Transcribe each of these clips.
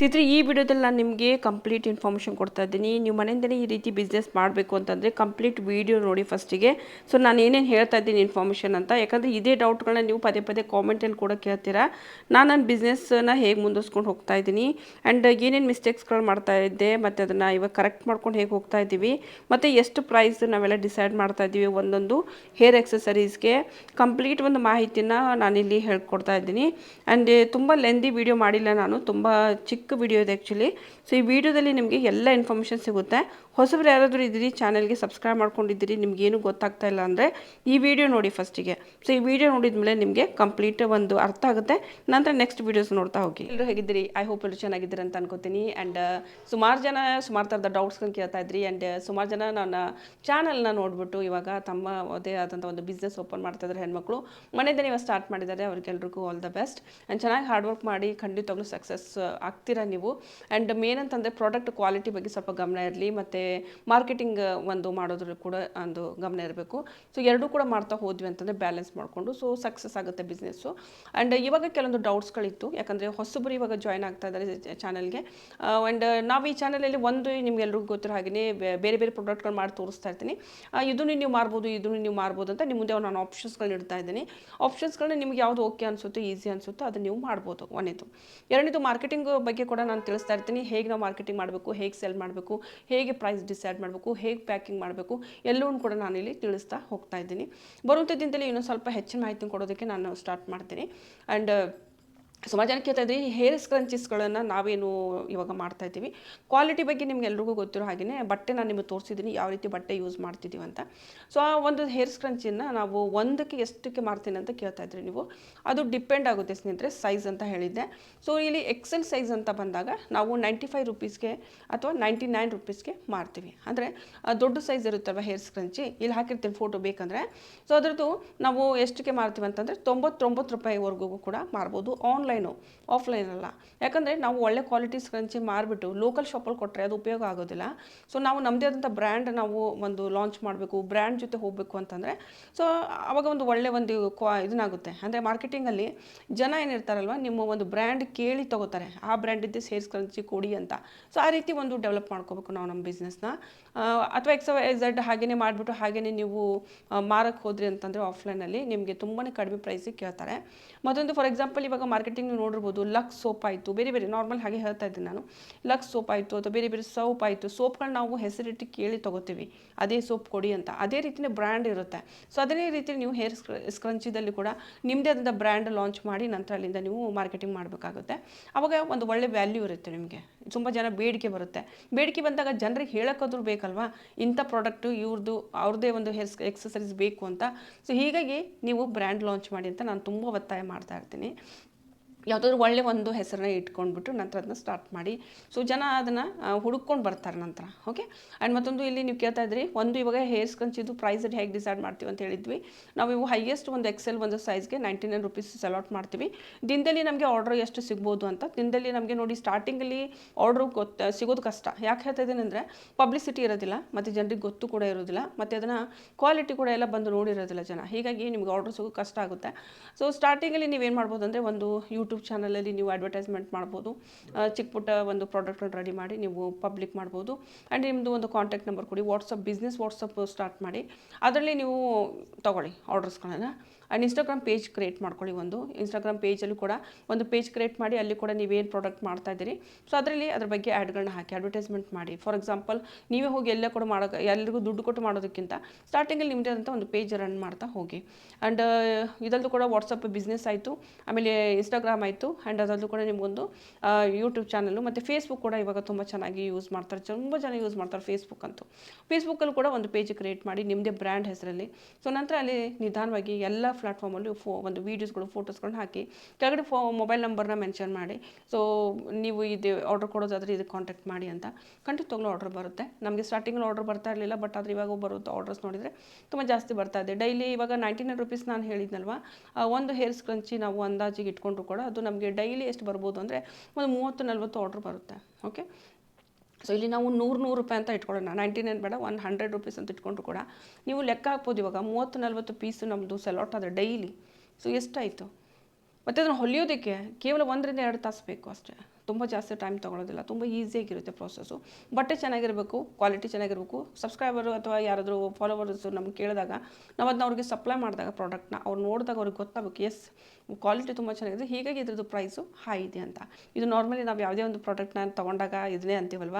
ಸ್ನೇಹಿತರೆ ಈ ವಿಡಿಯೋದಲ್ಲಿ ನಾನು ನಿಮಗೆ ಕಂಪ್ಲೀಟ್ ಇನ್ಫಾರ್ಮೇಷನ್ ಕೊಡ್ತಾ ಇದ್ದೀನಿ. ನೀವು ಮನೆಯಿಂದಲೇ ಈ ರೀತಿ ಬಿಸ್ನೆಸ್ ಮಾಡಬೇಕು ಅಂತಂದರೆ ಕಂಪ್ಲೀಟ್ ವಿಡಿಯೋ ನೋಡಿ ಫಸ್ಟಿಗೆ ಸೊ ನಾನು ಏನೇನು ಹೇಳ್ತಾ ಇದ್ದೀನಿ ಇನ್ಫಾರ್ಮೇಷನ್ ಅಂತ. ಯಾಕಂದರೆ ಇದೇ ಡೌಟ್ಗಳನ್ನ ನೀವು ಪದೇ ಪದೇ ಕಾಮೆಂಟಲ್ಲಿ ಕೂಡ ಕೇಳ್ತೀರಾ. ನಾನು ನನ್ನ ಬಿಸ್ನೆಸ್ನ ಹೇಗೆ ಮುಂದುವರ್ಸ್ಕೊಂಡು ಹೋಗ್ತಾ ಇದ್ದೀನಿ. ಆ್ಯಂಡ್ ಏನೇನು ಮಿಸ್ಟೇಕ್ಸ್ಗಳು ಮಾಡ್ತಾ ಇದ್ದೆ, ಮತ್ತು ಅದನ್ನು ಇವಾಗ ಕರೆಕ್ಟ್ ಮಾಡ್ಕೊಂಡು ಹೇಗೆ ಹೋಗ್ತಾ ಇದ್ದೀವಿ. ಮತ್ತು ಎಷ್ಟು ಪ್ರೈಸ್ ನಾವೆಲ್ಲ ಡಿಸೈಡ್ ಮಾಡ್ತಾ ಇದ್ದೀವಿ ಒಂದೊಂದು ಹೇರ್ ಎಕ್ಸಸರೀಸ್ಗೆ ಕಂಪ್ಲೀಟ್ ಒಂದು ಮಾಹಿತಿನ ನಾನಿಲ್ಲಿ ಹೇಳ್ಕೊಡ್ತಾ ಇದ್ದೀನಿ. ಆ್ಯಂಡ್ ತುಂಬ ಲೆಂದಿ ವಿಡಿಯೋ ಮಾಡಿಲ್ಲ ನಾನು. ತುಂಬ ಚಿಕ್ಕ ವಿಡಿಯೋ ಇದೆ ಆ್ಯಕ್ಚುಲಿ ಸೊ ಈ ವಿಡಿಯೋದಲ್ಲಿ ನಿಮಗೆ ಎಲ್ಲ ಇನ್ಫಾರ್ಮೇಷನ್ ಸಿಗುತ್ತೆ. ಹೊಸಬ್ರು ಯಾರಾದರೂ ಇದ್ದೀರಿ ಚಾನಲ್ಗೆ ಸಬ್ಸ್ಕ್ರೈಬ್ ಮಾಡ್ಕೊಂಡಿದ್ದೀರಿ ನಿಮಗೇನು ಗೊತ್ತಾಗ್ತಾ ಇಲ್ಲ ಅಂದರೆ ಈ ವಿಡಿಯೋ ನೋಡಿ ಫಸ್ಟಿಗೆ ಸೊ ಈ ವಿಡಿಯೋ ನೋಡಿದ ಮೇಲೆ ನಿಮಗೆ ಕಂಪ್ಲೀಟ್ ಒಂದು ಅರ್ಥ ಆಗುತ್ತೆ. ನಂತರ ನೆಕ್ಸ್ಟ್ ವೀಡಿಯೋಸ್ ನೋಡ್ತಾ ಹೋಗಿ. ಎಲ್ಲರೂ ಹೇಗಿದ್ದೀರಿ? ಐ ಹೋಪ್ ಎಲ್ಲರೂ ಚೆನ್ನಾಗಿದ್ದೀರಿ ಅಂತ ಅನ್ಕೋತೀನಿ. ಆ್ಯಂಡ್ ಸುಮಾರು ಜನ ಸುಮಾರು ಥರದ ಡೌಟ್ಸ್ಗಳನ್ನ ಕೇಳ್ತಾ ಇದ್ರಿ. ಆ್ಯಂಡ್ ಸುಮಾರು ಜನ ನನ್ನ ಚಾನಲ್ನ ನೋಡಿಬಿಟ್ಟು ಇವಾಗ ತಮ್ಮ ಅದೇ ಆದಂಥ ಒಂದು ಬಿಸ್ನೆಸ್ ಓಪನ್ ಮಾಡ್ತಾ ಇದ್ದಾರೆ ಹೆಣ್ಮಕ್ಳು. ಮನೆಯಿಂದ ನೀವು ಸ್ಟಾರ್ಟ್ ಮಾಡಿದ್ದಾರೆ. ಅವ್ರಿಗೆಲ್ರಿಗೂ ಆಲ್ ದ ಬೆಸ್ಟ್ ಆ್ಯಂಡ್ ಚೆನ್ನಾಗಿ ಹಾರ್ಡ್ ವರ್ಕ್ ಮಾಡಿ ಖಂಡಿತವಾಗ್ಲೂ ಸಕ್ಸಸ್ ಆಗ್ತೀರಾ ನೀವು. ಆ್ಯಂಡ್ ಮೇನ್ ಅಂತಂದರೆ ಪ್ರಾಡಕ್ಟ್ ಕ್ವಾಲಿಟಿ ಬಗ್ಗೆ ಸ್ವಲ್ಪ ಗಮನ ಇರಲಿ, ಮತ್ತು ಮಾರ್ಕೆಟಿಂಗ್ ಒಂದು ಮಾಡೋದ್ರ ಕೂಡ ಒಂದು ಗಮನ ಇರಬೇಕು. ಸೊ ಎರಡೂ ಕೂಡ ಮಾಡ್ತಾ ಹೋದ್ವಿ ಅಂತಂದರೆ ಬ್ಯಾಲೆನ್ಸ್ ಮಾಡಿಕೊಂಡು. ಸೊ ಸಕ್ಸಸ್ ಆಗುತ್ತೆ ಬಿಸ್ನೆಸ್ಸು ಆ್ಯಂಡ್ ಇವಾಗ ಕೆಲವೊಂದು ಡೌಟ್ಸ್ಗಳಿತ್ತು ಯಾಕಂದರೆ ಹೊಸಬರು ಇವಾಗ ಜಾಯ್ನ್ ಆಗ್ತಾ ಇದ್ದಾರೆ ಚಾನಲ್ಗೆ ಆ್ಯಂಡ್ ನಾವು ಈ ಚಾನಲಲ್ಲಿ ಒಂದು ನಿಮ್ಗೆಲ್ರಿಗೂ ಗೊತ್ತಿರೋ ಹಾಗೆಯೇ ಬೇರೆ ಬೇರೆ ಪ್ರಾಡಕ್ಟ್ಗಳು ಮಾಡಿ ತೋರಿಸ್ತಾ ಇರ್ತೀನಿ. ಇದನ್ನು ನೀವು ಮಾರ್ಬೋದು, ಇದನ್ನು ನೀವು ಮಾರ್ಬೋದು ಅಂತ ನಿಮ್ಮ ಮುಂದೆ ನಾನು ಆಪ್ಷನ್ಸ್ಗಳನ್ನ ಇಡ್ತಾ ಇದ್ದೀನಿ. ಆಪ್ಷನ್ಸ್ಗಳನ್ನ ನಿಮ್ಗೆ ಯಾವುದು ಓಕೆ ಅನಿಸುತ್ತೋ ಈಸಿ ಅನಿಸುತ್ತೋ, ಅದನ್ನು ನೀವು ಮಾಡ್ಬೋದು. ಒಂದೇದು. ಎರಡನೇದು ಮಾರ್ಕೆಟಿಂಗ್ ಬಗ್ಗೆ ಕೂಡ ನಾನು ತಿಳಿಸ್ತಾ ಇರ್ತೀನಿ. ಹೇಗೆ ನಾವು ಮಾರ್ಕೆಟಿಂಗ್ ಮಾಡಬೇಕು, ಹೇಗೆ ಸೆಲ್ ಮಾಡಬೇಕು, ಹೇಗೆ ಪ್ರೈಸ್ ಡಿಸೈಡ್ ಮಾಡಬೇಕು, ಹೇಗೆ ಪ್ಯಾಕಿಂಗ್ ಮಾಡಬೇಕು ಎಲ್ಲವೂ ಕೂಡ ನಾನು ಇಲ್ಲಿ ತಿಳಿಸ್ತಾ ಹೋಗ್ತಾ ಇದ್ದೀನಿ. ಬರುವಂಥ ದಿನದಲ್ಲಿ ಇನ್ನೊಂದು ಸ್ವಲ್ಪ ಹೆಚ್ಚಿನ ಮಾಹಿತಿ ಕೊಡೋದಕ್ಕೆ ನಾನು ಸ್ಟಾರ್ಟ್ ಮಾಡ್ತೀನಿ. ಆ್ಯಂಡ್ ಸುಮಾರು ಜನಕ್ಕೆ ಕೇಳ್ತಾ ಇದ್ದೀವಿ ಹೇರ್ ಸ್ಕ್ರಂಚೀಸ್ಗಳನ್ನು ನಾವೇನು ಇವಾಗ ಮಾಡ್ತಾ ಇದ್ದೀವಿ. ಕ್ವಾಲಿಟಿ ಬಗ್ಗೆ ನಿಮ್ಗೆ ಎಲ್ರಿಗೂ ಗೊತ್ತಿರೋ ಹಾಗೆಯೇ ಬಟ್ಟೆ ನಾನು ನಿಮಗೆ ತೋರಿಸಿದ್ದೀನಿ, ಯಾವ ರೀತಿ ಬಟ್ಟೆ ಯೂಸ್ ಮಾಡ್ತಿದ್ದೀವಿ ಅಂತ. ಸೊ ಆ ಒಂದು ಹೇರ್ ಸ್ಕ್ರಂಚಿನ ನಾವು ಒಂದಕ್ಕೆ ಎಷ್ಟಕ್ಕೆ ಮಾಡ್ತೀನಿ ಅಂತ ಕೇಳ್ತಾ ಇದ್ರಿ ನೀವು. ಅದು ಡಿಪೆಂಡ್ ಆಗುತ್ತೆ ಸ್ನೇಹಿತರೆ ಸೈಜ್ ಅಂತ ಹೇಳಿದ್ದೆ. ಸೊ ಇಲ್ಲಿ ಎಕ್ಸೆಲ್ ಸೈಜ್ ಅಂತ ಬಂದಾಗ ನಾವು ನೈಂಟಿ ಫೈವ್ ರುಪೀಸ್ಗೆ ಅಥವಾ ನೈಂಟಿ ನೈನ್ ರುಪೀಸ್ಗೆ ಮಾರ್ತೀವಿ. ಅಂದರೆ ದೊಡ್ಡ ಸೈಜ್ ಇರುತ್ತಲ್ವ ಹೇರ್ ಸ್ಕ್ರಂಚಿ ಇಲ್ಲಿ ಹಾಕಿರ್ತೀನಿ ಫೋಟೋ ಬೇಕಂದರೆ. ಸೊ ಅದರದ್ದು ನಾವು ಎಷ್ಟಕ್ಕೆ ಮಾರ್ತೀವಿ ಅಂತಂದರೆ, ತೊಂಬತ್ತೊಂಬತ್ತು ರೂಪಾಯಿವರೆಗೂ ಕೂಡ ಮಾರ್ಬೋದು. ಆನ್ಲೈನು ಆಫ್ಲೈನ್ ಅಲ್ಲ. ಯಾಕಂದರೆ ನಾವು ಒಳ್ಳೆ ಕ್ವಾಲಿಟಿ ಸ್ಕ್ರಂಚಿ ಮಾರಿಬಿಟ್ಟು ಲೋಕಲ್ ಶಾಪಲ್ಲಿ ಕೊಟ್ಟರೆ ಅದು ಉಪಯೋಗ ಆಗೋದಿಲ್ಲ. ಸೊ ನಾವು ನಮ್ಮದೇ ಆದಂಥ ಬ್ರ್ಯಾಂಡ್ ನಾವು ಒಂದು ಲಾಂಚ್ ಮಾಡಬೇಕು ಬ್ರ್ಯಾಂಡ್ ಜೊತೆ ಹೋಗಬೇಕು ಅಂತಂದರೆ ಸೊ ಆವಾಗ ಒಂದು ಒಳ್ಳೆ ಒಂದು ಕ್ವಾ ಇದನ್ನಾಗುತ್ತೆ. ಅಂದರೆ ಮಾರ್ಕೆಟಿಂಗಲ್ಲಿ ಜನ ಏನಿರ್ತಾರಲ್ವ, ನಿಮ್ಮ ಒಂದು ಬ್ರ್ಯಾಂಡ್ ಕೇಳಿ ತಗೋತಾರೆ. ಆ ಬ್ರ್ಯಾಂಡಿದ್ದೇ ಸೇರ್ಸ್ ಕ್ರಂಚಿ ಕೊಡಿ ಅಂತ. ಸೊ ಆ ರೀತಿ ಒಂದು ಡೆವಲಪ್ ಮಾಡ್ಕೋಬೇಕು ನಾವು ನಮ್ಮ ಬಿಸ್ನೆಸ್ನ ಅಥವಾ ಎಕ್ಸ್ ಝಡ್ ಹಾಗೇ ಮಾಡಿಬಿಟ್ಟು ಹಾಗೇ ನೀವು ಮಾರಕ್ಕೆ ಹೋದ್ರಿ ಅಂತಂದರೆ ಆಫ್ಲೈನಲ್ಲಿ ನಿಮಗೆ ತುಂಬಾ ಕಡಿಮೆ ಪ್ರೈಸಿಗೆ ಕೇಳ್ತಾರೆ. ಮತ್ತೊಂದು ಫಾರ್ ಎಕ್ಸಾಂಪಲ್ ಇವಾಗ ಮಾರ್ಕೆಟಿಂಗ್ ನೀವು ನೋಡಿರ್ಬೋದು ಲಕ್ಸ್ ಸೋಪ್ ಆಯಿತು ಬೇರೆ ಬೇರೆ ನಾರ್ಮಲ್ ಹಾಗೆ ಹೇಳ್ತಾ ಇದ್ದೀನಿ ನಾನು. ಲಕ್ಸ್ ಸೋಪ್ ಆಯಿತು ಅಥವಾ ಬೇರೆ ಬೇರೆ ಸೋಪ್ ಆಯಿತು ಸೋಪ್ಗಳು ನಾವು ಹೆಸರಿಟ್ಟು ಕೇಳಿ ತೊಗೋತೀವಿ. ಅದೇ ಸೋಪ್ ಕೊಡಿ ಅಂತ. ಅದೇ ರೀತಿಯೇ ಬ್ರ್ಯಾಂಡ್ ಇರುತ್ತೆ. ಸೊ ಅದೇ ರೀತಿ ನೀವು ಹೇರ್ ಸ್ಕ್ರಂಚಿದಲ್ಲಿ ಕೂಡ ನಿಮ್ಮದೇ ಆದಂಥ ಬ್ರ್ಯಾಂಡ್ ಲಾಂಚ್ ಮಾಡಿ ನಂತರ ಅಲ್ಲಿಂದ ನೀವು ಮಾರ್ಕೆಟಿಂಗ್ ಮಾಡಬೇಕಾಗುತ್ತೆ. ಆವಾಗ ಒಂದು ಒಳ್ಳೆ ವ್ಯಾಲ್ಯೂ ಇರುತ್ತೆ ನಿಮಗೆ. ತುಂಬ ಜನ ಬೇಡಿಕೆ ಬರುತ್ತೆ. ಬೇಡಿಕೆ ಬಂದಾಗ ಜನರಿಗೆ ಹೇಳೋಕ್ಕಾದ್ರೂ ಬೇಕಲ್ವಾ? ಇಂಥ ಪ್ರಾಡಕ್ಟು ಇವ್ರದ್ದು ಅವ್ರದ್ದೇ ಒಂದು ಹೇರ್ ಎಕ್ಸಸರೀಸ್ ಬೇಕು ಅಂತ. ಸೊ ಹೀಗಾಗಿ ನೀವು ಬ್ರ್ಯಾಂಡ್ ಲಾಂಚ್ ಮಾಡಿ ಅಂತ ನಾನು ತುಂಬ ಒತ್ತಾಯ ಮಾಡ್ತಾ ಇರ್ತೀನಿ. ಯಾವುದಾದ್ರೂ ಒಳ್ಳೆ ಒಂದು ಹೆಸರನ್ನ ಇಟ್ಕೊಂಡ್ಬಿಟ್ಟು ನಂತರ ಅದನ್ನ ಸ್ಟಾರ್ಟ್ ಮಾಡಿ. ಸೊ ಜನ ಅದನ್ನು ಹುಡುಕೊಂಡು ಬರ್ತಾರೆ ನಂತರ ಓಕೆ ಆ್ಯಂಡ್ ಮತ್ತೊಂದು ಇಲ್ಲಿ ನೀವು ಕೇಳ್ತಾ ಇದ್ರಿ, ಒಂದು ಇವಾಗ ಹೇರ್ಸ್ ಕಂಚಿದ್ದು ಪ್ರೈಸ್ ಹೇಗೆ ಡಿಸೈಡ್ ಮಾಡ್ತೀವಿ ಅಂತ ಹೇಳಿದ್ವಿ. ನಾವು ಇವು ಹೈಯೆಸ್ಟ್ ಒಂದು ಎಕ್ಸೆಲ್ ಒಂದು ಸೈಜ್ಗೆ ನೈಂಟಿ ನೈನ್ ರುಪೀಸ್ ಅಲಾಟ್ ಮಾಡ್ತೀವಿ. ದಿನದಲ್ಲಿ ನಮಗೆ ಆರ್ಡರ್ ಎಷ್ಟು ಸಿಗ್ಬೋದು ಅಂತ, ದಿನದಲ್ಲಿ ನಮಗೆ ನೋಡಿ ಸ್ಟಾರ್ಟಿಂಗಲ್ಲಿ ಆರ್ಡ್ರು ಗೊತ್ತು, ಸಿಗೋದು ಕಷ್ಟ. ಯಾಕೆ ಹೇಳ್ತಾ ಇದ್ದೀನಿ ಅಂದರೆ ಪಬ್ಲಿಸಿಟಿ ಇರೋದಿಲ್ಲ, ಮತ್ತು ಜನರಿಗೆ ಗೊತ್ತು ಕೂಡ ಇರೋದಿಲ್ಲ, ಮತ್ತು ಅದನ್ನು ಕ್ವಾಲಿಟಿ ಕೂಡ ಎಲ್ಲ ಬಂದು ನೋಡಿರೋದಿಲ್ಲ ಜನ. ಹೀಗಾಗಿ ನಿಮ್ಗೆ ಆರ್ಡ್ರ್ ಸಿಗೋದು ಕಷ್ಟ ಆಗುತ್ತೆ. ಸೊ ಸ್ಟಾರ್ಟಿಂಗಲ್ಲಿ ನೀವೇನು ಮಾಡ್ಬೋದು ಅಂದರೆ ಒಂದು ಯೂಟ್ಯೂಬ್ ಚಾನಲಲ್ಲಿ ನೀವು ಅಡ್ವರ್ಟೈಸ್ಮೆಂಟ್ ಮಾಡ್ಬೋದು. ಚಿಕ್ಕ ಪುಟ್ಟ ಒಂದು ಪ್ರಾಡಕ್ಟ್ಗಳು ರೆಡಿ ಮಾಡಿ ನೀವು ಪಬ್ಲಿಕ್ ಮಾಡ್ಬೋದು. ಆ್ಯಂಡ್ ನಿಮ್ಮದು ಒಂದು ಕಾಂಟ್ಯಾಕ್ಟ್ ನಂಬರ್ ಕೊಡಿ. ವಾಟ್ಸಪ್ ಬಿಸ್ನೆಸ್ ವಾಟ್ಸಪ್ ಸ್ಟಾರ್ಟ್ ಮಾಡಿ. ಅದರಲ್ಲಿ ನೀವು ತೊಗೊಳ್ಳಿ ಆರ್ಡರ್ಸ್ಗಳನ್ನು ಆ್ಯಂಡ್ ಇನ್ಸ್ಟಾಗ್ರಾಮ್ ಪೇಜ್ ಕ್ರಿಯೇಟ್ ಮಾಡ್ಕೊಳ್ಳಿ ಒಂದು. ಇನ್ಸ್ಟಾಗ್ರಾಮ್ ಪೇಜಲ್ಲೂ ಕೂಡ ಒಂದು ಪೇಜ್ ಕ್ರಿಯೇಟ್ ಮಾಡಿ ಅಲ್ಲಿ ಕೂಡ ನೀವೇನು ಪ್ರಾಡಕ್ಟ್ ಮಾಡ್ತಾ ಇದ್ದೀರಿ. ಸೊ ಅದರಲ್ಲಿ ಅದ್ರ ಬಗ್ಗೆ ಆ್ಯಡ್ಗಳನ್ನ ಹಾಕಿ ಅಡ್ವರ್ಟೈಸ್ಮೆಂಟ್ ಮಾಡಿ. ಫಾರ್ ಎಕ್ಸಾಂಪಲ್ ನೀವೇ ಹೋಗಿ ಎಲ್ಲ ಕೂಡ ಮಾಡೋಕೆ ಎಲ್ಲರಿಗೂ ದುಡ್ಡು ಕೊಟ್ಟು ಮಾಡೋದಕ್ಕಿಂತ ಸ್ಟಾರ್ಟಿಂಗಲ್ಲಿ ನಿಮ್ಮದೇ ಆದಂಥ ಒಂದು ಪೇಜ್ ರನ್ ಮಾಡ್ತಾ ಹೋಗಿ. ಆ್ಯಂಡ್ ಇದರಲ್ಲೂ ಕೂಡ ವಾಟ್ಸಪ್ ಬಿಸ್ನೆಸ್ ಆಯಿತು. ಆಮೇಲೆ ಇನ್ಸ್ಟಾಗ್ರಾಮ್ ಆಯಿತು. ಆ್ಯಂಡ್ ಅದರಲ್ಲೂ ಕೂಡ ನಿಮಗೊಂದು ಯೂಟ್ಯೂಬ್ ಚಾನಲ್ಲು ಮತ್ತು ಫೇಸ್ಬುಕ್ ಕೂಡ ಇವಾಗ ತುಂಬ ಚೆನ್ನಾಗಿ ಯೂಸ್ ಮಾಡ್ತಾರೆ. ತುಂಬ ಜನ ಯೂಸ್ ಮಾಡ್ತಾರೆ ಫೇಸ್ಬುಕ್ ಅಂತೂ. ಫೇಸ್ಬುಕ್ಕಲ್ಲಿ ಕೂಡ ಒಂದು ಪೇಜ್ ಕ್ರಿಯೇಟ್ ಮಾಡಿ ನಿಮ್ಮದೇ ಬ್ರ್ಯಾಂಡ್ ಹೆಸರಲ್ಲಿ. ಸೊ ನಂತರ ಅಲ್ಲಿ ನಿಧಾನವಾಗಿ ಎಲ್ಲ ಪ್ಲಾಟ್ಫಾರ್ಮಲ್ಲಿ ಫೋ, ಒಂದು ವೀಡಿಯೋಸ್ಗಳು ಫೋಟೋಸ್ಗಳನ್ನ ಹಾಕಿ, ಕೆಳಗಡೆ ಫೋ ಮೊಬೈಲ್ ನಂಬರ್ನ ಮೆನ್ಷನ್ ಮಾಡಿ. ಸೊ ನೀವು ಇದು ಆರ್ಡರ್ ಕೊಡೋದಾದರೆ ಇದಕ್ಕೆ ಕಾಂಟ್ಯಾಕ್ಟ್ ಮಾಡಿ ಅಂತ. ಖಂಡಿತವಾಗ್ಲೂ ಆರ್ಡರ್ ಬರುತ್ತೆ. ನಮಗೆ ಸ್ಟಾರ್ಟಿಂಗಲ್ಲಿ ಆರ್ಡರ್ ಬರ್ತಾ ಇರಲಿಲ್ಲ ಬಟ್ ಆದರೆ ಇವಾಗ ಬರುತ್ತೆ ಆರ್ಡರ್ಸ್ ನೋಡಿದರೆ ತುಂಬ ಜಾಸ್ತಿ ಬರ್ತಾ ಇದೆ. ಡೈಲಿ ಇವಾಗ ನೈಂಟಿ ನೈನ್ ರುಪೀಸ್ ನಾನು ಹೇಳಿದ್ನಲ್ವ ಒಂದು ಹೇರ್ ಸ್ಕ್ರಂಚಿ ನಾವು ಅಂದಾಜಿಗೆ ಇಟ್ಕೊಂಡ್ರು ಕೂಡ ಅದು ನಮಗೆ ಡೈಲಿ ಎಷ್ಟು ಬರ್ಬೋದು ಅಂದರೆ ಒಂದು ಮೂವತ್ತು, ನಲ್ವತ್ತು ಆರ್ಡ್ರ್ ಬರುತ್ತೆ ಓಕೆ ಸೊ ಇಲ್ಲಿ ನಾವು ನೂರು ನೂರು ರೂಪಾಯಿ ಅಂತ ಇಟ್ಕೊಳ್ಳೋಣ. ನೈಂಟಿ ನೈನ್ ಬೇಡ ಒನ್ ಹಂಡ್ರೆಡ್ ರುಪೀಸ್ ಅಂತ ಇಟ್ಕೊಂಡ್ರು ಕೂಡ ನೀವು ಲೆಕ್ಕ ಹಾಕ್ಬೋದು ಇವಾಗ. ಮೂವತ್ತು, ನಲ್ವತ್ತು ಪೀಸು ನಮ್ಮದು ಸೆಲಾಟ್ ಆದರೆ ಡೈಲಿ ಸೊ ಎಷ್ಟಾಯಿತು? ಮತ್ತು ಅದನ್ನು ಹೊಲಿಯೋದಕ್ಕೆ ಕೇವಲ ಒಂದರಿಂದ ಎರಡು ತಾಸು ಬೇಕು ಅಷ್ಟೇ. ತುಂಬ ಜಾಸ್ತಿ ಟೈಮ್ ತೊಗೊಳೋದಿಲ್ಲ. ತುಂಬ ಈಸಿಯಾಗಿರುತ್ತೆ ಪ್ರೊಸೆಸ್ಸು ಬಟ್ಟೆ ಚೆನ್ನಾಗಿರಬೇಕು ಕ್ವಾಲಿಟಿ ಚೆನ್ನಾಗಿರಬೇಕು. ಸಬ್ಸ್ಕ್ರೈಬರು ಅಥವಾ ಯಾರಾದರೂ ಫಾಲೋವರ್ಸು ನಮ್ಗೆ ಕೇಳಿದಾಗ, ನಾವು ಅದನ್ನ ಅವ್ರಿಗೆ ಸಪ್ಲೈ ಮಾಡಿದಾಗ ಪ್ರಾಡಕ್ಟ್ನ ಅವ್ರು ನೋಡಿದಾಗ ಅವ್ರಿಗೆ ಗೊತ್ತಾಗಬೇಕು ಎಸ್ ಕ್ವಾಲಿಟಿ ತುಂಬ ಚೆನ್ನಾಗಿದೆ. ಹೀಗಾಗಿ ಇದ್ರದ್ದು ಪ್ರೈಸು ಹೈ ಇದೆ ಅಂತ. ಇದು ನಾರ್ಮಲಿ ನಾವು ಯಾವುದೇ ಒಂದು ಪ್ರಾಡಕ್ಟ್ನ ತೊಗೊಂಡಾಗ ಇದನ್ನೇ ಅಂತೀವಲ್ವ?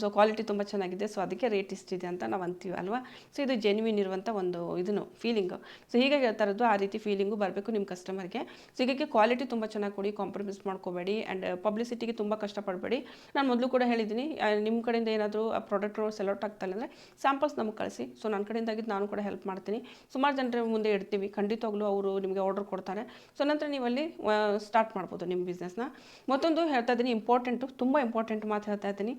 ಸೊ ಕ್ವಾಲಿಟಿ ತುಂಬ ಚೆನ್ನಾಗಿದೆ. ಸೊ ಅದಕ್ಕೆ ರೇಟ್ ಇಷ್ಟಿದೆ ಅಂತ ನಾವು ಅಂತೀವಿ ಅಲ್ವಾ? ಸೊ ಇದು ಜೆನ್ವಿನ್ ಇರುವಂಥ ಒಂದು ಇದನ್ನು ಫೀಲಿಂಗು ಸೊ ಹೀಗಾಗಿ ಹೇಳ್ತಾ ಇರೋದು, ಆ ರೀತಿ ಫೀಲಿಂಗು ಬರಬೇಕು ನಿಮ್ಮ ಕಸ್ಟಮರ್ಗೆ ಸೊ ಹೀಗಾಗಿ ಕ್ವಾಲಿಟಿ ತುಂಬ ಚೆನ್ನಾಗಿ ಕೊಡಿ ಕಾಂಪ್ರಮೈಸ್ ಮಾಡ್ಕೋಬೇಡಿ. ಆ್ಯಂಡ್ ಪಬ್ಲಿಸಿಟಿಗೆ ತುಂಬ ಕಷ್ಟಪಡಬೇಡಿ. ನಾನು ಮೊದಲು ಕೂಡ ಹೇಳಿದ್ದೀನಿ ನಿಮ್ಮ ಕಡೆಯಿಂದ ಏನಾದರೂ ಆ ಪ್ರಾಡಕ್ಟ್ಗಳು ಸೆಲೆಕ್ಟ್ ಆಗ್ತಾಯಿಲ್ಲ ಅಂದರೆ ಸ್ಯಾಂಪಲ್ಸ್ ನಮಗೆ ಕಳಿಸಿ. ಸೊ ನನ್ನ ಕಡೆಯಿಂದಾಗಿದ್ದು ನಾನು ಕೂಡ ಹೆಲ್ಪ್ ಮಾಡ್ತೀನಿ. ಸುಮಾರು ಜನರ ಮುಂದೆ ಇಡ್ತೀವಿ. ಖಂಡಿತವಾಗ್ಲೂ ಅವರು ನಿಮಗೆ ಆರ್ಡರ್ ಕೊಡ್ತಾರೆ. ಸೊ ನಂತರ ನೀವು ಅಲ್ಲಿ ಸ್ಟಾರ್ಟ್ ಮಾಡ್ಬೋದು ನಿಮ್ಮ ಬಿಸ್ನೆಸ್ನ ಮತ್ತೊಂದು ಹೇಳ್ತಾ ಇದ್ದೀನಿ ಇಂಪಾರ್ಟೆಂಟು ತುಂಬ ಇಂಪಾರ್ಟೆಂಟ್ ಮಾತು ಹೇಳ್ತಾ ಇದ್ದೀನಿ.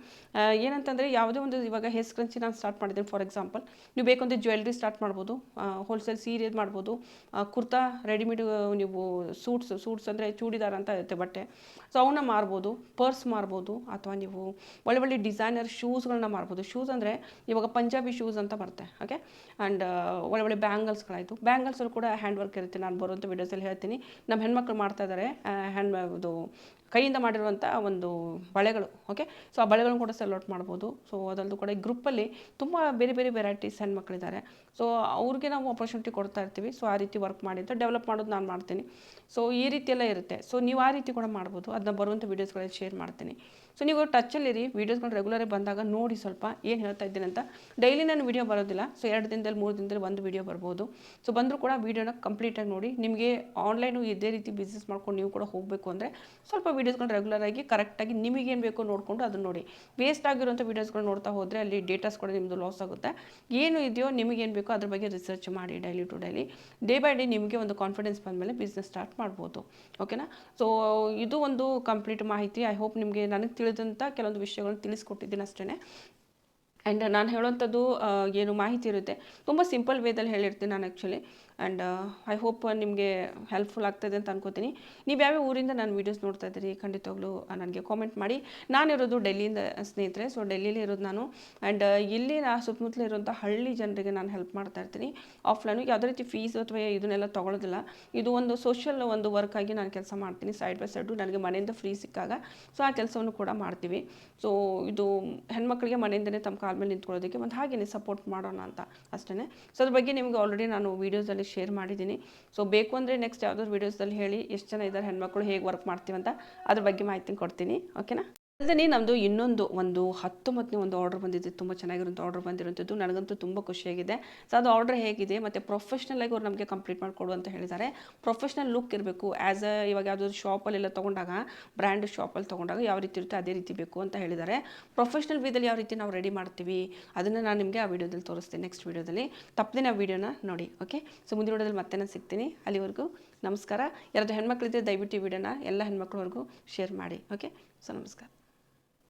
ಏನಂತಂದರೆ ಯಾವುದೇ ಒಂದು ಇವಾಗ ಹೇರ್ ಸ್ಕ್ರಂಚಿ ನಾನು ಸ್ಟಾರ್ಟ್ ಮಾಡಿದ್ದೀನಿ ಫಾರ್ ಎಕ್ಸಾಂಪಲ್ ನೀವು ಬೇಕಂದ್ರೆ ಜ್ಯುವೆಲ್ರಿ ಸ್ಟಾರ್ಟ್ ಮಾಡ್ಬೋದು ಹೋಲ್ಸೇಲ್ ಸೀರೆ ಮಾಡ್ಬೋದು ಕುರ್ತಾ ರೆಡಿಮೇಡ್ ನೀವು ಸೂಟ್ಸ್ ಸೂಟ್ಸ್ ಅಂದರೆ ಚೂಡಿದಾರ ಅಂತ ಇರುತ್ತೆ ಬಟ್ಟೆ. ಸೊ ಅವನ್ನ ಮಾರ್ಬೋದು. ಪರ್ಸ್ ಮಾರ್ಬೋದು ಅಥವಾ ನೀವು ಒಳ್ಳೆ ಒಳ್ಳೆ ಡಿಸೈನರ್ ಶೂಸ್ಗಳನ್ನ ಮಾರ್ಬೋದು. ಶೂಸ್ ಅಂದರೆ ಇವಾಗ ಪಂಜಾಬಿ ಶೂಸ್ ಅಂತ ಬರುತ್ತೆ ಓಕೆ ಆ್ಯಂಡ್ ಒಳ್ಳೆ ಒಳ್ಳೆ ಬ್ಯಾಂಗಲ್ಸ್ಗಳಾಯಿತು. ಬ್ಯಾಂಗಲ್ಸಲ್ಲಿ ಕೂಡ ಹ್ಯಾಂಡ್ ವರ್ಕ್ ಇರುತ್ತೆ. ನಾನು ಬರುವಂಥ ವೀಡಿಯೋಸಲ್ಲಿ ಹೇಳ್ತೀನಿ. ನಮ್ಮ ಹೆಣ್ಮಕ್ಳು ಮಾಡ್ತಾ ಇದ್ದಾರೆ ಹ್ಯಾಂಡ್ ಇದು ಕೈಯಿಂದ ಮಾಡಿರುವಂಥ ಒಂದು ಬಳೆಗಳು ಓಕೆ ಸೊ ಆ ಬಳೆಗಳನ್ನು ಕೂಡ ಸೆಲ್ ಔಟ್ ಮಾಡ್ಬೋದು. ಸೊ ಅದರಲ್ಲೂ ಕೂಡ ಈ ಗ್ರೂಪಲ್ಲಿ ತುಂಬ ಬೇರೆ ಬೇರೆ ವೆರೈಟೀಸ್ ಹೆಣ್ಮಕ್ಳಿದ್ದಾರೆ ಸೊ ಅವ್ರಿಗೆ ನಾವು ಆಪರ್ಚುನಿಟಿ ಕೊಡ್ತಾ ಇರ್ತೀವಿ. ಸೊ ಆ ರೀತಿ ವರ್ಕ್ ಮಾಡಿದ್ದು ಡೆವಲಪ್ ಮಾಡೋದು ನಾನು ಮಾಡ್ತೀನಿ. ಸೊ ಈ ರೀತಿಯೆಲ್ಲ ಇರುತ್ತೆ. ಸೊ ನೀವು ಆ ರೀತಿ ಕೂಡ ಮಾಡ್ಬೋದು. ಅದನ್ನ ಬರುವಂಥ ವೀಡಿಯೋಸ್ಗಳಲ್ಲಿ ಶೇರ್ ಮಾಡ್ತೀನಿ. ಸೊ ನೀವು ಟಚಲ್ಲಿರಿ ವೀಡಿಯೋಸ್ಗಳು ರೆಗ್ಯುಲರಾಗಿ ಬಂದಾಗ ನೋಡಿ ಸ್ವಲ್ಪ ಏನು ಹೇಳ್ತಾ ಇದ್ದೀನಿ ಅಂತ. ಡೈಲಿ ನಾನು ವೀಡಿಯೋ ಬರೋದಿಲ್ಲ. ಸೊ ಎರಡು ದಿನದಲ್ಲಿ, ಮೂರು ದಿನದಲ್ಲಿ ಒಂದು ವೀಡಿಯೋ ಬರ್ಬೋದು. ಸೊ ಬಂದರೂ ಕೂಡ ವೀಡಿಯೋನ ಕಂಪ್ಲೀಟಾಗಿ ನೋಡಿ. ನಿಮಗೆ ಆನ್ಲೈನು ಇದೇ ರೀತಿ ಬಿಸ್ನೆಸ್ ಮಾಡ್ಕೊಂಡು ನೀವು ಕೂಡ ಹೋಗಬೇಕು ಅಂದರೆ ಸ್ವಲ್ಪ ವೀಡಿಯೋಸ್ಗಳು ರೆಗ್ಯುಲರಾಗಿ ಕರೆಕ್ಟಾಗಿ ನಿಮಗೇನು ಬೇಕೋ ನೋಡಿಕೊಂಡು ಅದನ್ನು ನೋಡಿ. ವೇಸ್ಟ್ ಆಗಿರುವಂಥ ವೀಡಿಯೋಸ್ಗಳು ನೋಡ್ತಾ ಹೋದರೆ ಅಲ್ಲಿ ಡೇಟಾಸ್ ಕೂಡ ನಿಮ್ಮದು ಲಾಸ್ ಆಗುತ್ತೆ. ಏನು ಇದೆಯೋ ನಿಮಗೇನು ಬೇಕೋ ಅದ್ರ ಬಗ್ಗೆ ರಿಸರ್ಚ್ ಮಾಡಿ daily to daily day by day ನಿಮಗೆ ಒಂದು ಕಾನ್ಫಿಡೆನ್ಸ್ ಬಂದಮೇಲೆ ಬಿಸ್ನೆಸ್ ಸ್ಟಾರ್ಟ್ ಮಾಡ್ಬೋದು. ಓಕೆನಾ ಸೊ ಇದು ಒಂದು ಕಂಪ್ಲೀಟ್ ಮಾಹಿತಿ. ಐ ಹೋಪ್ ನಿಮಗೆ ನನಗೆ ತಿಳಿದಂಥ ಕೆಲವೊಂದು ವಿಷಯಗಳನ್ನ ತಿಳಿಸ್ಕೊಟ್ಟಿದ್ದೀನಿ ಅಷ್ಟೇ ಆ್ಯಂಡ್ ನಾನು ಹೇಳೋವಂಥದ್ದು ಏನು ಮಾಹಿತಿ ಇರುತ್ತೆ. ತುಂಬ ಸಿಂಪಲ್ ವೇದಲ್ಲಿ ಹೇಳಿರ್ತೀನಿ ನಾನು ಆ್ಯಕ್ಚುಲಿ ಆ್ಯಂಡ್ ಐ ಹೋಪ್ ನಿಮಗೆ ಹೆಲ್ಪ್ಫುಲ್ ಆಗ್ತದೆ ಅಂತ ಅನ್ಕೋತೀನಿ. ನೀವು ಯಾವ್ಯಾವ ಊರಿಂದ ನಾನು ವೀಡಿಯೋಸ್ ನೋಡ್ತಾ ಇದ್ದೀರಿ, ಖಂಡಿತವಾಗ್ಲೂ ನನಗೆ ಕಾಮೆಂಟ್ ಮಾಡಿ. ನಾನಿರೋದು ಡೆಲ್ಲಿಯಿಂದ ಸ್ನೇಹಿತರೆ. ಸೊ ಡೆಲ್ಲಿಲಿ ಇರೋದು ನಾನು. ಆ್ಯಂಡ್ ಇಲ್ಲಿ ನಾ ಸುತ್ತಮುತ್ತಲು ಇರುವಂಥ ಹಳ್ಳಿ ಜನರಿಗೆ ನಾನು ಹೆಲ್ಪ್ ಮಾಡ್ತಾ ಇರ್ತೀನಿ. ಆಫ್ಲೈನು ಯಾವುದೇ ರೀತಿ ಫೀಸ್ ಅಥವಾ ಇದನ್ನೆಲ್ಲ ತೊಗೊಳೋದಿಲ್ಲ. ಇದು ಒಂದು ಸೋಷಿಯಲ್ ಒಂದು ವರ್ಕ್ ಆಗಿ ನಾನು ಕೆಲಸ ಮಾಡ್ತೀನಿ. ಸೈಡ್ ಬೈ ಸೈಡು ನನಗೆ ಮನೆಯಿಂದ ಫ್ರೀ ಸಿಕ್ಕಾಗ. ಸೊ ಆ ಕೆಲಸವನ್ನು ಕೂಡ ಮಾಡ್ತೀವಿ. ಸೊ ಇದು ಹೆಣ್ಮಕ್ಳಿಗೆ ಮನೆಯಿಂದನೇ ತಮ್ಮ ಕಾಲ ಮೇಲೆ ನಿಂತ್ಕೊಳ್ಳೋದಕ್ಕೆ ಒಂದು ಹಾಗೆಯೇ ಸಪೋರ್ಟ್ ಮಾಡೋಣ ಅಂತ ಅಷ್ಟೇ ಸೊ ಅದ್ರ ಬಗ್ಗೆ ನಿಮಗೆ ಆಲ್ರೆಡಿ ನಾನು ವೀಡಿಯೋಸಲ್ಲಿ ಶೇರ್ ಮಾಡಿದ್ದೀನಿ. ಸೊ ಬೇಕು ಅಂದರೆ ನೆಕ್ಸ್ಟ್ ಯಾವುದಾದ್ರು ವೀಡಿಯೋಸಲ್ಲಿ ಹೇಳಿ, ಎಷ್ಟು ಜನ ಇದ್ದಾರೆ ಹೆಣ್ಮಕ್ಳು ಹೇಗೆ ವರ್ಕ್ ಮಾಡ್ತೀವಂತ ಅದ್ರ ಬಗ್ಗೆ ಮಾಹಿತಿ ಕೊಡ್ತೀನಿ. ಓಕೆನಾ ಅಲ್ಲದೆ ನಮ್ಮದು ಇನ್ನೊಂದು ಒಂದು ಹತ್ತೊಂಬತ್ತನೇ ಒಂದು ಆರ್ಡರ್ ಬಂದಿದೆ. ತುಂಬ ಚೆನ್ನಾಗಿರುವಂಥ ಆರ್ಡರ್ ಬಂದಿರುವಂಥದ್ದು. ನನಗಂತೂ ತುಂಬ ಖುಷಿಯಾಗಿದೆ. ಸೊ ಅದು ಆರ್ಡರ್ ಹೇಗಿದೆ, ಮತ್ತು ಪ್ರೊಫೆಷ್ನಲ್ ಆಗಿ ಅವ್ರು ನಮಗೆ ಕಂಪ್ಲೀಟ್ ಮಾಡಿಕೊಡು ಅಂತ ಹೇಳಿದ್ದಾರೆ. ಪ್ರೊಫೆಷ್ನಲ್ ಲುಕ್ ಇರಬೇಕು. ಆ್ಯಸ್ ಅ ಇವಾಗ ಯಾವುದಾದ್ರು ಶಾಪಲ್ಲೆಲ್ಲ ತೊಗೊಂಡಾಗ ಬ್ರ್ಯಾಂಡ್ ಶಾಪಲ್ಲಿ ತೊಗೊಂಡಾಗ ಯಾವ ರೀತಿ ಇರುತ್ತೆ ಅದೇ ರೀತಿ ಬೇಕು ಅಂತ ಹೇಳಿದ್ದಾರೆ. ಪ್ರೊಫೆಷ್ನಲ್ ವೀದಲ್ಲಿ ಯಾವ ರೀತಿ ನಾವು ರೆಡಿ ಮಾಡ್ತೀವಿ, ಅದನ್ನು ನಾನು ನಿಮಗೆ ಆ ವಿಡಿಯೋದಲ್ಲಿ ತೋರಿಸ್ತೀನಿ ನೆಕ್ಸ್ಟ್ ವೀಡಿಯೋದಲ್ಲಿ. ತಪ್ಪದೇ ಆ ವಿಡಿಯೋನ ನೋಡಿ ಓಕೆ ಸೊ ಮುಂದಿನ ವಿಡಿಯೋದಲ್ಲಿ ಮತ್ತೆ ನಾನು ಸಿಗ್ತೀನಿ. ಅಲ್ಲಿವರೆಗೂ ನಮಸ್ಕಾರ. ಯಾರಾದರೂ ಹೆಣ್ಮಕ್ಳಿದ್ರೆ ದಯವಿಟ್ಟು ಈ ವಿಡಿಯೋನ ಎಲ್ಲ ಹೆಣ್ಮಕ್ಳವರೆಗೂ ಶೇರ್ ಮಾಡಿ ಓಕೆ ಸೊ ನಮಸ್ಕಾರ.